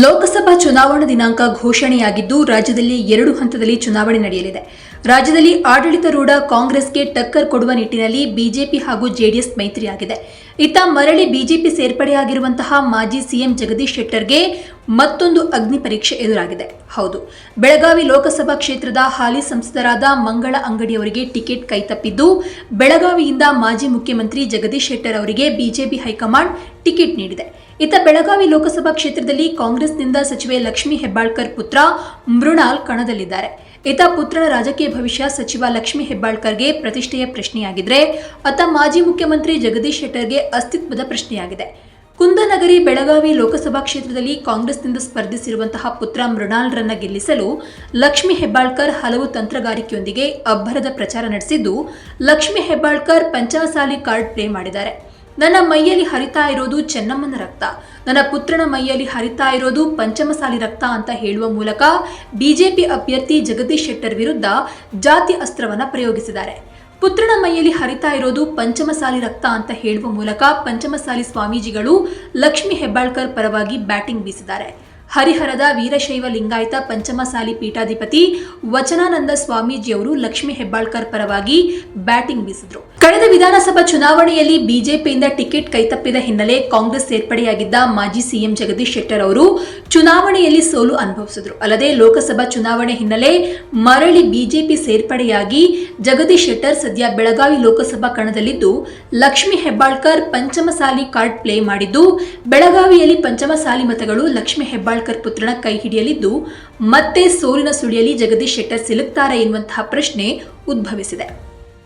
ಲೋಕಸಭಾ ಚುನಾವಣಾ ದಿನಾಂಕ ಘೋಷಣೆಯಾಗಿದ್ದು ರಾಜ್ಯದಲ್ಲಿ ಎರಡು ಹಂತದಲ್ಲಿ ಚುನಾವಣೆ ನಡೆಯಲಿದೆ. ರಾಜ್ಯದಲ್ಲಿ ಆಡಳಿತಾರೂಢ ಕಾಂಗ್ರೆಸ್ಗೆ ಟಕ್ಕರ್ ಕೊಡುವ ನಿಟ್ಟಿನಲ್ಲಿ ಬಿಜೆಪಿ ಹಾಗೂ ಜೆಡಿಎಸ್ ಮೈತ್ರಿಯಾಗಿದೆ. ಇತ್ತ ಮರಳಿ ಬಿಜೆಪಿ ಸೇರ್ಪಡೆಯಾಗಿರುವಂತಹ ಮಾಜಿ ಸಿಎಂ ಜಗದೀಶ್ ಶೆಟ್ಟರ್ಗೆ ಮತ್ತೊಂದು ಅಗ್ನಿ ಪರೀಕ್ಷೆ ಎದುರಾಗಿದೆ. ಹೌದು, ಬೆಳಗಾವಿ ಲೋಕಸಭಾ ಕ್ಷೇತ್ರದ ಹಾಲಿ ಸಂಸದರಾದ ಮಂಗಳ ಅಂಗಡಿಯವರಿಗೆ ಟಿಕೆಟ್ ಕೈತಪ್ಪಿದ್ದು, ಬೆಳಗಾವಿಯಿಂದ ಮಾಜಿ ಮುಖ್ಯಮಂತ್ರಿ ಜಗದೀಶ್ ಶೆಟ್ಟರ್ ಅವರಿಗೆ ಬಿಜೆಪಿ ಹೈಕಮಾಂಡ್ ಟಿಕೆಟ್ ನೀಡಿದೆ. ಇತ್ತ ಬೆಳಗಾವಿ ಲೋಕಸಭಾ ಕ್ಷೇತ್ರದಲ್ಲಿ ಕಾಂಗ್ರೆಸ್ನಿಂದ ಸಚಿವೆ ಲಕ್ಷ್ಮೀ ಹೆಬ್ಬಾಳ್ಕರ್ ಪುತ್ರ ಮೃಣಾಲ್ ಕಣದಲ್ಲಿದ್ದಾರೆ. ಇತ್ತ ಪುತ್ರನ ರಾಜಕೀಯ ಭವಿಷ್ಯ ಸಚಿವ ಲಕ್ಷ್ಮೀ ಹೆಬ್ಬಾಳ್ಕರ್ಗೆ ಪ್ರತಿಷ್ಠೆಯ ಪ್ರಶ್ನೆಯಾಗಿದ್ರೆ ಅತ್ತ ಮಾಜಿ ಮುಖ್ಯಮಂತ್ರಿ ಜಗದೀಶ್ ಶೆಟ್ಟರ್ಗೆ ಅಸ್ತಿತ್ವದ ಪ್ರಶ್ನೆಯಾಗಿದೆ. ಕುಂದನಗರಿ ಬೆಳಗಾವಿ ಲೋಕಸಭಾ ಕ್ಷೇತ್ರದಲ್ಲಿ ಕಾಂಗ್ರೆಸ್ನಿಂದ ಸ್ಪರ್ಧಿಸಿರುವಂತಹ ಪುತ್ರ ಮೃಣಾಲ್ರನ್ನ ಗೆಲ್ಲಿಸಲು ಲಕ್ಷ್ಮೀ ಹೆಬ್ಬಾಳ್ಕರ್ ಹಲವು ತಂತ್ರಗಾರಿಕೆಯೊಂದಿಗೆ ಅಬ್ಬರದ ಪ್ರಚಾರ ನಡೆಸಿದ್ದು, ಲಕ್ಷ್ಮೀ ಹೆಬ್ಬಾಳ್ಕರ್ ಪಂಚಮಸಾಲಿ ಕಾರ್ಡ್ ಪ್ಲೇ ಮಾಡಿದ್ದಾರೆ. ನನ್ನ ಮೈಯಲ್ಲಿ ಹರಿತಾ ಇರೋದು ಚೆನ್ನಮ್ಮನ ರಕ್ತ. ನನ್ನ ಪುತ್ರನ ಮೈಯಲ್ಲಿ ಹರಿತಾ ಇರೋದು ಪಂಚಮಸಾಲಿ ರಕ್ತ ಅಂತ ಹೇಳುವ ಮೂಲಕ ಬಿಜೆಪಿ ಅಭ್ಯರ್ಥಿ ಜಗದೀಶ್ ಶೆಟ್ಟರ್ ವಿರುದ್ಧ ಜಾತಿ ಅಸ್ತ್ರವನ್ನ ಪ್ರಯೋಗಿಸಿದ್ದಾರೆ. ಪುತ್ರನ ಮೈಯಲ್ಲಿ ಹರಿತಾ ಇರೋದು ಪಂಚಮಸಾಲಿ ರಕ್ತ ಅಂತ ಹೇಳುವ ಮೂಲಕ ಪಂಚಮಸಾಲಿ ಸ್ವಾಮೀಜಿಗಳು ಲಕ್ಷ್ಮಿ ಹೆಬ್ಬಾಳ್ಕರ್ ಪರವಾಗಿ ಬ್ಯಾಟಿಂಗ್ ಬೀಸಿದ್ದಾರೆ. ಹರಿಹರದ ವೀರಶೈವ ಲಿಂಗಾಯತ ಪಂಚಮಸಾಲಿ ಪೀಠಾಧಿಪತಿ ವಚನಾನಂದ ಸ್ವಾಮೀಜಿಯವರು ಲಕ್ಷ್ಮಿ ಹೆಬ್ಬಾಳ್ಕರ್ ಪರವಾಗಿ ಬ್ಯಾಟಿಂಗ್ ಬೀಸಿದ್ರು. ಕಳೆದ ವಿಧಾನಸಭಾ ಚುನಾವಣೆಯಲ್ಲಿ ಬಿಜೆಪಿಯಿಂದ ಟಿಕೆಟ್ ಕೈತಪ್ಪಿದ ಹಿನ್ನೆಲೆ ಕಾಂಗ್ರೆಸ್ ಸೇರ್ಪಡೆಯಾಗಿದ್ದ ಮಾಜಿ ಸಿಎಂ ಜಗದೀಶ್ ಶೆಟ್ಟರ್ ಅವರು ಚುನಾವಣೆಯಲ್ಲಿ ಸೋಲು ಅನುಭವಿಸಿದರು. ಅಲ್ಲದೆ ಲೋಕಸಭಾ ಚುನಾವಣೆ ಹಿನ್ನೆಲೆ ಮರಳಿ ಬಿಜೆಪಿ ಸೇರ್ಪಡೆಯಾಗಿ ಜಗದೀಶ್ ಶೆಟ್ಟರ್ ಸದ್ಯ ಬೆಳಗಾವಿ ಲೋಕಸಭಾ ಕಣದಲ್ಲಿದ್ದು, ಲಕ್ಷ್ಮಿ ಹೆಬ್ಬಾಳ್ಕರ್ ಪಂಚಮಸಾಲಿ ಕಾರ್ಡ್ ಪ್ಲೇ ಮಾಡಿದ್ದು, ಬೆಳಗಾವಿಯಲ್ಲಿ ಪಂಚಮಸಾಲಿ ಮತಗಳು ಲಕ್ಷ್ಮಿ ಹೆಬ್ಬಾಳ್ಕರ್ ಪುತ್ರನ ಕೈ ಹಿಡಿಯಲಿದ್ದು, ಮತ್ತೆ ಸೋಲಿನ ಸುಳಿಯಲ್ಲಿ ಜಗದೀಶ್ ಶೆಟ್ಟರ್ ಸಿಲುಕ್ತಾರೆ ಎನ್ನುವಂತಹ ಪ್ರಶ್ನೆ ಉದ್ಭವಿಸಿದೆ.